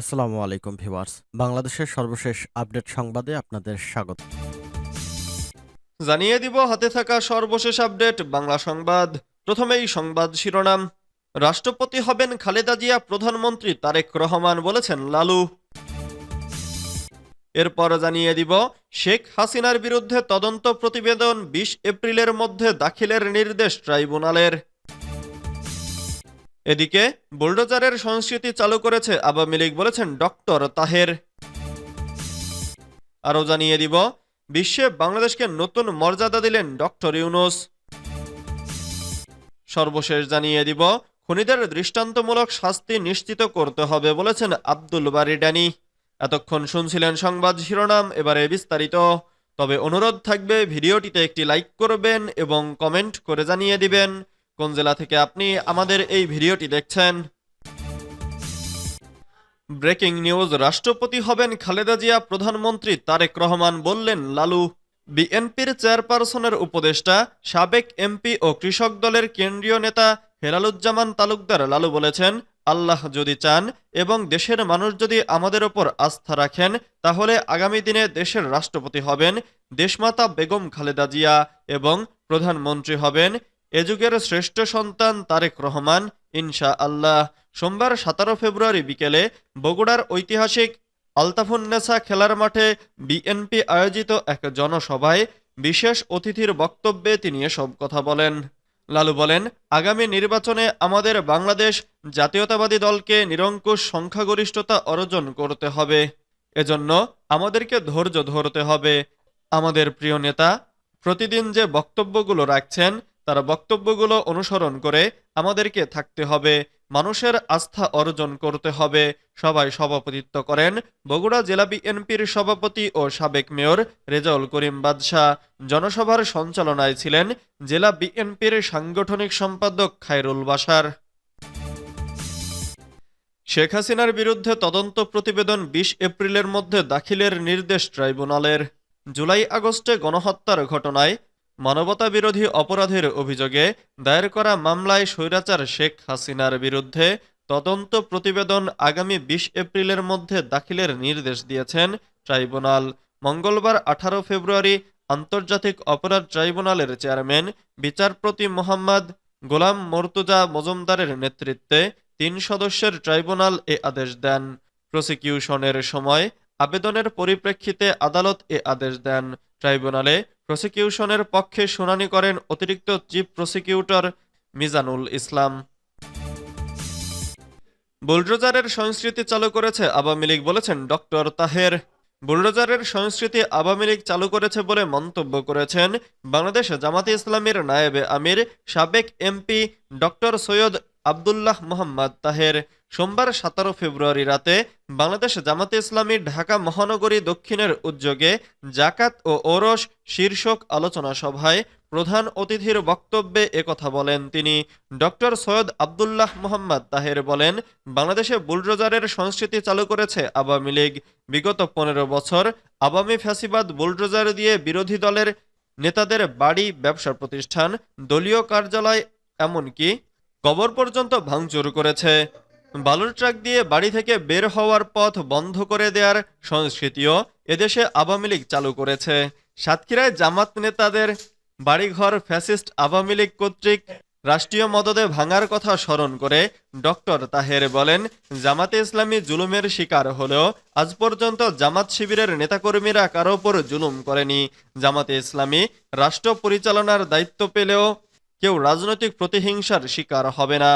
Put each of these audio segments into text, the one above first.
আসসালামু আলাইকুম ভিউয়ার্স। বাংলাদেশের সর্বশেষ আপডেট সংবাদে আপনাদের স্বাগত। জানিয়ে দিব, হাতে থাকা সর্বশেষ আপডেট, বাংলা সংবাদ। প্রথমেই সংবাদ শিরোনাম। রাষ্ট্রপতি হবেন খালেদা জিয়া, প্রধানমন্ত্রী তারেক রহমান বলেছেন লালু। এরপর জানিয়ে দিব, শেখ হাসিনার বিরুদ্ধে তদন্ত প্রতিবেদন বিশ এপ্রিলের মধ্যে দাখিলের নির্দেশ ট্রাইব্যুনালের। এদিকে বুলডোজারের সংস্কৃতি চালু করেছে আওয়ামী লীগ বলেছেন ডক্টর তাহের। আরও জানিয়ে দিব, বিশ্বে বাংলাদেশকে নতুন মর্যাদা দিলেন ডক্টর ইউনুস। সর্বশেষ জানিয়ে দিব, খুনিদের দৃষ্টান্তমূলক শাস্তি নিশ্চিত করতে হবে বলেছেন আব্দুল বারি ড্যানি। এতক্ষণ শুনছিলেন সংবাদ শিরোনাম, এবারে বিস্তারিত। তবে অনুরোধ থাকবে, ভিডিওটিতে একটি লাইক করবেন এবং কমেন্ট করে জানিয়ে দিবেন। কোন জেলা থেকে আপনি আমাদের এই ভিডিওটি দেখছেন? ব্রেকিং নিউজ, রাষ্ট্রপতি হবেন খালেদা জিয়া, প্রধানমন্ত্রী তারেক রহমান বললেন, লালু, বিএনপির চেয়ারপারসনের উপদেষ্টা, সাবেক এমপি ও কৃষক দলের কেন্দ্রীয় নেতা হেলালুজ্জামান তালুকদার লালু বলেছেন, আল্লাহ যদি চান এবং দেশের মানুষ যদি আমাদের ওপর আস্থা রাখেন, তাহলে আগামী দিনে দেশের রাষ্ট্রপতি হবেন দেশমাতা বেগম খালেদা জিয়া এবং প্রধানমন্ত্রী হবেন এ যুগের শ্রেষ্ঠ সন্তান তারেক রহমান ইনশা আল্লাহ সোমবার সতেরো ফেব্রুয়ারি বিকেলে বগুড়ার ঐতিহাসিক আলতাফুন্নেসা খেলার মাঠে বিএনপি আয়োজিত এক জনসভায় বিশেষ অতিথির বক্তব্যে তিনি এসব কথা বলেন। লালু বলেন, আগামী নির্বাচনে আমাদের বাংলাদেশ জাতীয়তাবাদী দলকে নিরঙ্কুশ সংখ্যাগরিষ্ঠতা অর্জন করতে হবে। এজন্য আমাদেরকে ধৈর্য ধরতে হবে। আমাদের প্রিয় নেতা প্রতিদিন যে বক্তব্যগুলো রাখছেন তার বক্তব্যগুলো অনুসরণ করে আমাদেরকে থাকতে হবে, মানুষের আস্থা অর্জন করতে হবে সবাই সভাপতিত্ব করেন বগুড়া জেলা বিএনপির সভাপতি ও সাবেক মেয়র রেজাউল করিম বাদশাহ। জনসভার সঞ্চালনায় ছিলেন জেলা বিএনপির সাংগঠনিক সম্পাদক খায়রুল বাসার শেখ হাসিনার বিরুদ্ধে তদন্ত প্রতিবেদন বিশ এপ্রিলের মধ্যে দাখিলের নির্দেশ ট্রাইব্যুনালের। জুলাই আগস্টে গণহত্যার ঘটনায় মানবতা বিরোধী অপরাধের অভিযোগে দায়ের করা মামলায় স্বৈরাচার শেখ হাসিনার বিরুদ্ধে তদন্ত প্রতিবেদন আগামী বিশ এপ্রিলের মধ্যে দাখিলের নির্দেশ দিয়েছেন ট্রাইব্যুনাল। মঙ্গলবার আঠারো ফেব্রুয়ারি আন্তর্জাতিক অপরাধ ট্রাইব্যুনালের চেয়ারম্যান, বিচারপতি মোহাম্মদ গোলাম মর্তুজা মজুমদারের নেতৃত্বে তিন সদস্যের ট্রাইব্যুনাল এ আদেশ দেন। প্রসিকিউশনের সময় আবেদনের পরিপ্রেক্ষিতে আদালত এ আদেশ দেন। ট্রাইব্যুনালে প্রসিকিউশনের পক্ষে শুনানি করেন অতিরিক্ত চিফ প্রসিকিউটর মিজানুল ইসলাম। বুলডোজারের সংস্কৃতি চালু করেছে আওয়ামী লীগ বলেছেন ডক্টর তাহের। বুলডোজারের সংস্কৃতি আওয়ামী লীগ চালু করেছে বলে মন্তব্য করেছেন বাংলাদেশ জামাতে ইসলামের নায়েবে আমির, সাবেক এমপি ডক্টর সৈয়দ আবদুল্লাহ মোহাম্মদ তাহের সোমবার সতেরো ফেব্রুয়ারি রাতে বাংলাদেশ জামাতে ইসলামী ঢাকা মহানগরী দক্ষিণের উদ্যোগে জাকাত ও ওরস শীর্ষক আলোচনা সভায় প্রধান অতিথির বক্তব্যে একথা বলেন তিনি। ডক্টর সৈয়দ আবদুল্লাহ মোহাম্মদ তাহের বলেন, বাংলাদেশে বুলডোজারের সংস্কৃতি চালু করেছে আওয়ামী লীগ। বিগত পনেরো বছর আওয়ামী ফ্যাসিবাদ বুলডোজার দিয়ে বিরোধী দলের নেতাদের বাড়ি, ব্যবসা প্রতিষ্ঠান, দলীয় কার্যালয়, এমনকি কবর পর্যন্ত ভাঙচুর করেছে। বালুর ট্রাক দিয়ে বাড়ি থেকে বের হওয়ার পথ বন্ধ করে দেওয়ার সংস্কৃতিও এদেশে আওয়ামী লীগ চালু করেছে। সাতক্ষীরায় জামাত নেতাদের বাড়িঘর ফ্যাসিস্ট আওয়ামী লীগ কর্তৃক রাষ্ট্রীয় মদদে ভাঙার কথা স্মরণ করে ডক্টর তাহের বলেন, জামাতে ইসলামী জুলুমের শিকার হলেও আজ পর্যন্ত জামাত শিবিরের নেতাকর্মীরা কারও ওপর জুলুম করেনি। জামাতে ইসলামী রাষ্ট্র পরিচালনার দায়িত্ব পেলেও কেউ রাজনৈতিক প্রতিহিংসার শিকার হবে না।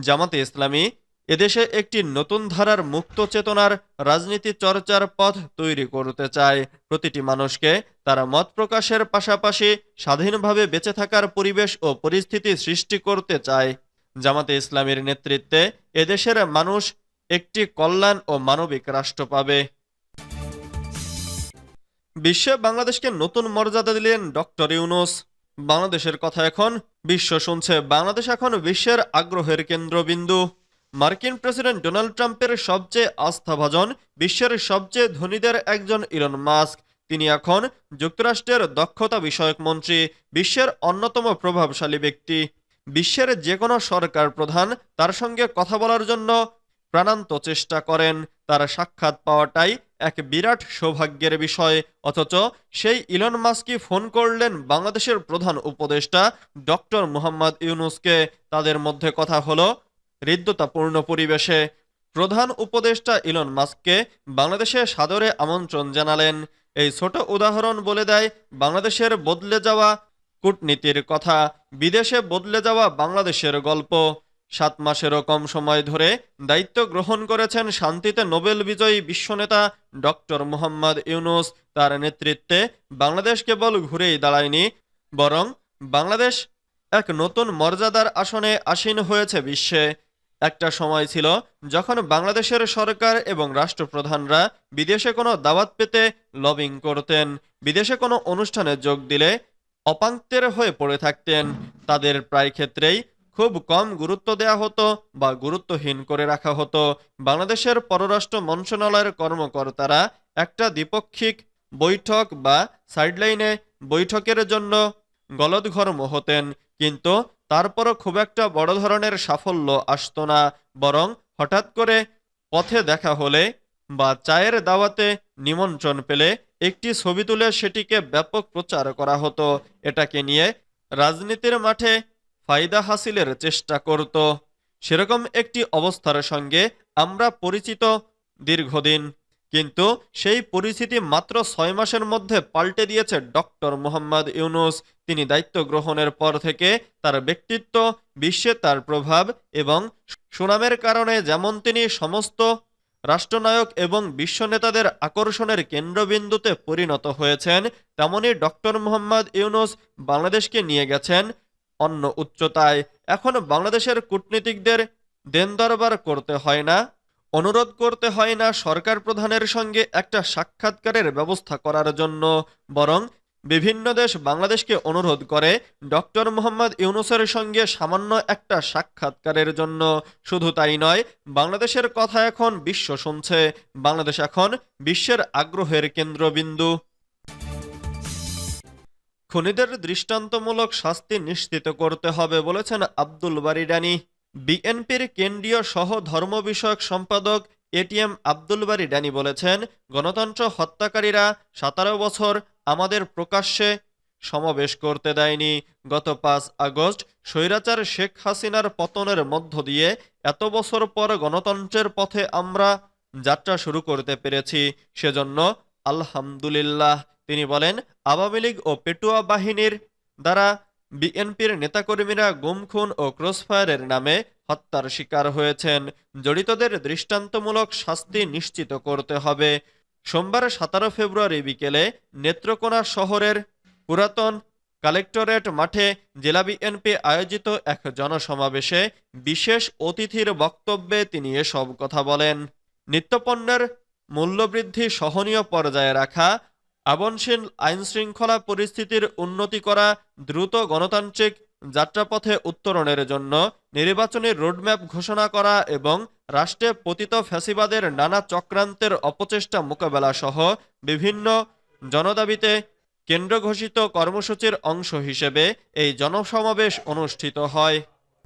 জামাতে ইসলামী, এদেশে একটি নতুন ধারার মুক্ত চেতনার রাজনীতি চর্চার পথ তৈরি করতে চায়। প্রতিটি মানুষকে তারা মত প্রকাশের পাশাপাশি স্বাধীনভাবে বেঁচে থাকার পরিবেশ ও পরিস্থিতি সৃষ্টি করতে চায়। জামাতে ইসলামের নেতৃত্বে এদেশের মানুষ একটি কল্যাণ ও মানবিক রাষ্ট্র পাবে। বিশ্বে বাংলাদেশকে নতুন মর্যাদা দিলেন ডক্টর ইউনুস। বাংলাদেশের কথা এখন বিশ্ব শুনছে। বাংলাদেশ এখন বিশ্বের আগ্রহের কেন্দ্রবিন্দু। মার্কিন প্রেসিডেন্ট ডোনাল্ড ট্রাম্পের সবচেয়ে আস্থাভাজন বিশ্বের সবচেয়ে ধনীদের একজন ইলন মাস্ক। তিনি এখন যুক্তরাষ্ট্রের দক্ষতা বিষয়ক মন্ত্রী, বিশ্বের অন্যতম প্রভাবশালী ব্যক্তি। বিশ্বের যে কোনো সরকার প্রধান তার সঙ্গে কথা বলার জন্য প্রাণান্ত চেষ্টা করেন। তার সাক্ষাৎ পাওয়াটাই এক বিরাট সৌভাগ্যের বিষয়। অথচ সেই ইলন মাস্কই ফোন করলেন বাংলাদেশের প্রধান উপদেষ্টা ডক্টর মোহাম্মদ ইউনুসকে। তাদের মধ্যে কথা হলো হৃদ্যতাপূর্ণ পরিবেশে। প্রধান উপদেষ্টা ইলন মাস্ককে বাংলাদেশে সাদরে আমন্ত্রণ জানালেন। এই ছোট উদাহরণ বলে দেয় বাংলাদেশের বদলে যাওয়া কূটনীতির কথা। বিদেশে বদলে যাওয়া বাংলাদেশের গল্প। সাত মাসেরও কম সময় ধরে দায়িত্ব গ্রহণ করেছেন শান্তিতে নোবেল বিজয়ী বিশ্বনেতা ডক্টর মোহাম্মদ ইউনুস। তার নেতৃত্বে বাংলাদেশ কেবল ঘুরেই দাঁড়ায়নি, বরং বাংলাদেশ এক নতুন মর্যাদার আসনে আসীন হয়েছে বিশ্বে। একটা সময় ছিল যখন বাংলাদেশের সরকার এবং রাষ্ট্রপ্রধানরা বিদেশে কোনো দাওয়াত পেতে লবিং করতেন, বিদেশে কোনো অনুষ্ঠানে যোগ দিলে অপাঙ্ক্তের হয়ে পড়ে থাকতেন। তাদের প্রায় ক্ষেত্রেই খুব কম গুরুত্ব দেয়া হতো বা গুরুত্বহীন করে রাখা হতো। বাংলাদেশের পররাষ্ট্র মন্ত্রণালয়ের কর্মকর্তারা একটা দ্বিপক্ষিক বৈঠক বা সাইডলাইনে বৈঠকের জন্য গলদঘর্ম হতেন, কিন্তু তারপরও খুব একটা বড় ধরনের সাফল্য আসতো না। বরং হঠাৎ করে পথে দেখা হলে বা চায়ের দাওয়াতে নিমন্ত্রণ পেলে একটি ছবি তুলে সেটিকে ব্যাপক প্রচার করা হতো। এটাকে নিয়ে রাজনীতির মাঠে ফায়দা হাসিলের চেষ্টা করত। সেরকম একটি অবস্থার সঙ্গে আমরা পরিচিত দীর্ঘদিন। কিন্তু সেই পরিস্থিতি মাত্র ছয় মাসের মধ্যে পাল্টে দিয়েছে ডক্টর মোহাম্মদ ইউনুস। তিনি দায়িত্ব গ্রহণের পর থেকে তার ব্যক্তিত্ব, বিশ্বে তার প্রভাব এবং সুনামের কারণে যেমন তিনি সমস্ত রাষ্ট্রনায়ক এবং বিশ্ব নেতাদের আকর্ষণের কেন্দ্রবিন্দুতে পরিণত হয়েছেন, তেমনি ডক্টর মোহাম্মদ ইউনুস বাংলাদেশকে নিয়ে গেছেন অন্য উচ্চতায় এখন বাংলাদেশের কূটনীতিকদের দেন দরবার করতে হয় না, অনুরোধ করতে হয় না সরকার প্রধানের সঙ্গে একটা সাক্ষাৎকারের ব্যবস্থা করার জন্য, বরং বিভিন্ন দেশ বাংলাদেশকে অনুরোধ করে ডক্টর মোহাম্মদ ইউনুসের সঙ্গে সামান্য একটা সাক্ষাৎকারের জন্য। শুধু তাই নয়, বাংলাদেশের কথা এখন বিশ্ব শুনছে। বাংলাদেশ এখন বিশ্বের আগ্রহের কেন্দ্রবিন্দু। খুনিদের দৃষ্টান্তমূলক শাস্তি নিশ্চিত করতে হবে বলেছেন আব্দুল বারি ডানি বিএনপির কেন্দ্রীয় সহ ধর্ম বিষয়ক সম্পাদক এটিএম আব্দুল বারি ডানি বলেছেন, গণতন্ত্র হত্যাকারীরা সতেরো বছর আমাদের প্রকাশ্যে সমাবেশ করতে দেয়নি। গত পাঁচ আগস্ট স্বৈরাচার শেখ হাসিনার পতনের মধ্য দিয়ে এত বছর পর গণতন্ত্রের পথে আমরা যাত্রা শুরু করতে পেরেছি। সেজন্য আলহামদুলিল্লাহ। তিনি বলেন, আওয়ামী লীগ ও পেটুয়া বাহিনীর দ্বারা বিএনপির নেতাকর্মীরা গুম, খুন ও ক্রসফায়ারের নামে হত্যার শিকার হয়েছেন। জড়িতদের দৃষ্টান্তমূলক শাস্তি নিশ্চিত করতে হবে। সোমবার সতেরো ফেব্রুয়ারি বিকেলে নেত্রকোনা শহরের পুরাতন কালেক্টরেট মাঠে জেলা বিএনপি আয়োজিত এক জনসমাবেশে বিশেষ অতিথির বক্তব্যে তিনি এসব কথা বলেন। নিত্যপণ্যের মূল্যবৃদ্ধি সহনীয় পর্যায়ে রাখা আবনশীল আইনশৃঙ্খলা পরিস্থিতির উন্নতি করা দ্রুত গণতান্ত্রিক যাত্রাপথে উত্তরণের জন্য নির্বাচনী রোডম্যাপ ঘোষণা করা এবং রাষ্ট্রে পতিত ফ্যাসিবাদের নানা চক্রান্তের অপচেষ্টা মোকাবেলা সহ বিভিন্ন জনদাবিতে কেন্দ্র ঘোষিত কর্মসূচির অংশ হিসেবে এই জনসমাবেশ অনুষ্ঠিত হয়।